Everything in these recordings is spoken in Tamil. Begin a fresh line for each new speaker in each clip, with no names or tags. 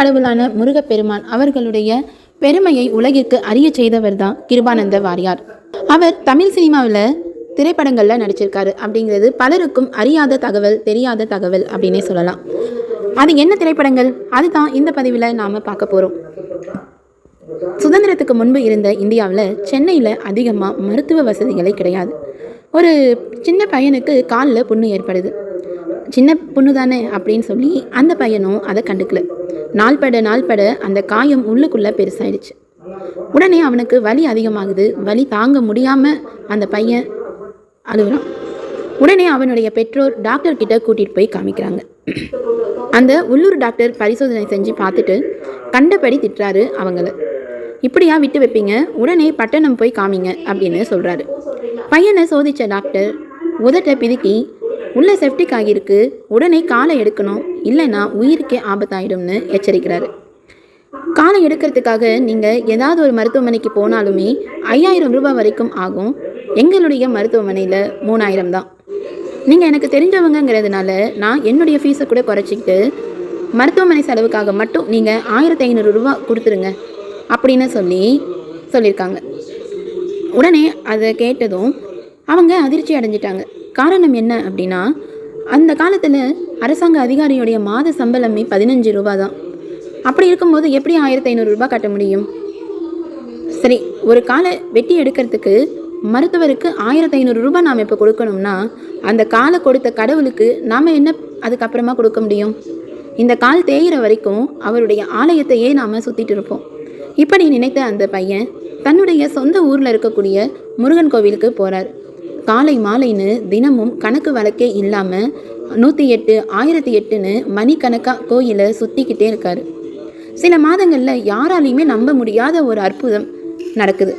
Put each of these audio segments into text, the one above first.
கடவுளான முருகப்பெருமான் அவர்களுடைய பெருமையை உலகிற்கு அறிய செய்தவர் தான் கிருபானந்த வாரியார். அவர் தமிழ் சினிமாவில் திரைப்படங்களில் நடிச்சிருக்காரு அப்படிங்கிறது பலருக்கும் அறியாத தகவல் தெரியாத தகவல் அப்படின்னே சொல்லலாம். அது என்ன திரைப்படங்கள்? அதுதான் இந்த பதிவில் நாம் பார்க்க போகிறோம் சுதந்திரத்துக்கு முன்பு இருந்த இந்தியாவில் சென்னையில் அதிகமாக மருத்துவ வசதிகளே கிடையாது. ஒரு சின்ன பையனுக்கு காலில் புண்ணு ஏற்படுது. சின்ன புண்ணு தானே அப்படின்னு சொல்லி அந்த பையனும் அதை கண்டுக்கல. நாள்பட நாள்பட அந்த காயம் உள்ளுக்குள்ளே பெருசாயிடுச்சு. உடனே அவனுக்கு வலி அதிகமாகுது. வலி தாங்க முடியாமல் அந்த பையன் அழுகுறான். உடனே அவனுடைய பெற்றோர் டாக்டர் கிட்ட கூட்டிகிட்டு போய் காமிக்கிறாங்க. அந்த உள்ளூர் டாக்டர் பரிசோதனை செஞ்சு பார்த்துட்டு கண்டபடி திட்டுறாரு அவங்கள. இப்படியா விட்டு வைப்பீங்க? உடனே பட்டணம் போய் காமிங்க அப்படின்னு சொல்கிறாரு பையனை சோதித்த டாக்டர் உதட்டை பிதுக்கி உள்ள செப்டிக் ஆகியிருக்கு. உடனே காலை எடுக்கணும். இல்லைன்னா உயிருக்கே ஆபத்தாயிடும்னு எச்சரிக்கிறாரு. காலம் எடுக்கிறதுக்காக நீங்கள் ஏதாவது ஒரு மருத்துவமனைக்கு போனாலுமே ஐயாயிரம் ரூபாய் வரைக்கும் ஆகும். எங்களுடைய மருத்துவமனையில் மூணாயிரம் தான். நீங்கள் எனக்கு தெரிஞ்சவங்கங்கிறதுனால நான் என்னுடைய ஃபீஸை கூட குறைச்சிக்கிட்டு மருத்துவமனை செலவுக்காக மட்டும் நீங்கள் ஆயிரத்தி ஐநூறு ரூபா கொடுத்துருங்க அப்படின்னு சொல்லி சொல்லியிருக்காங்க. உடனே அதை கேட்டதும் அவங்க அதிர்ச்சி அடைஞ்சிட்டாங்க. காரணம் என்ன அப்படின்னா அந்த காலத்தில் அரசாங்க அதிகாரியுடைய மாத சம்பளமே பதினஞ்சு ரூபா தான் அப்படி இருக்கும்போது எப்படி ஆயிரத்தி ஐநூறு ரூபாய் கட்ட முடியும்? சரி ஒரு காலை வெட்டி எடுக்கிறதுக்கு மருத்துவருக்கு ஆயிரத்தி ஐநூறு ரூபாய் நாம் இப்போ கொடுக்கணும்னா அந்த காலை கொடுத்த கடவுளுக்கு நாம் என்ன அதுக்கப்புறமா கொடுக்க முடியும்? இந்த கால் தேயிற வரைக்கும் அவருடைய ஆலயத்தையே நாம் சுற்றிட்டு இருப்போம். இப்படி நினைத்த அந்த பையன் தன்னுடைய சொந்த ஊரில் இருக்கக்கூடிய முருகன் கோவிலுக்கு போகிறார் காலை மாலைன்னு தினமும் கணக்கு வழக்கே இல்லாமல் நூற்றி எட்டு ஆயிரத்தி எட்டுன்னு மணிக்கணக்காக கோயிலை சுற்றிக்கிட்டே இருக்கார். சில மாதங்களில் யாராலையுமே நம்ப முடியாத ஒரு அற்புதம் நடக்குது.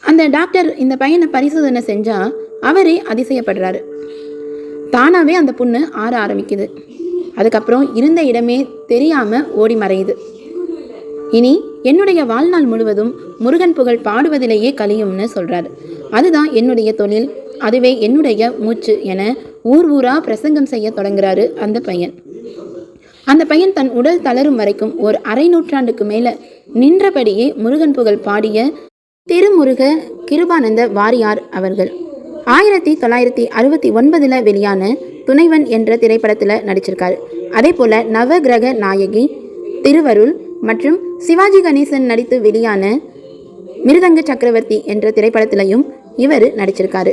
அந்த டாக்டர் இந்த பையனை பரிசோதனை செஞ்சால் அவரே அதிசயப்படுறாரு. தானாகவே அந்த பொண்ணு ஆற ஆரம்பிக்குது. அதுக்கப்புறம் இருந்த இடமே தெரியாமல் ஓடி மறையுது. இனி என்னுடைய வாழ்நாள் முழுவதும் முருகன் புகழ் பாடுவதிலேயே கழியும்னு சொல்கிறார் அதுதான் என்னுடைய தொழில் அதுவே என்னுடைய மூச்சு என ஊர் ஊரா பிரசங்கம் செய்ய தொடங்குறாரு அந்த பையன். அந்த பையன் தன் உடல் தளரும் வரைக்கும் ஒரு அரை நூற்றாண்டுக்கு மேலே நின்றபடியே முருகன் புகழ் பாடிய திருமுருக கிருபானந்த வாரியார் அவர்கள். ஆயிரத்தி தொள்ளாயிரத்தி அறுபத்தி ஒன்பதில் வெளியான துணைவன் என்ற திரைப்படத்தில் நடிச்சிருக்காரு. அதே போல் நவகிரக நாயகி திருவருள் மற்றும் சிவாஜி கணேசன் நடித்து வெளியான மிருதங்க சக்கரவர்த்தி என்ற திரைப்படத்திலையும் இவர் நடிச்சிருக்காரு.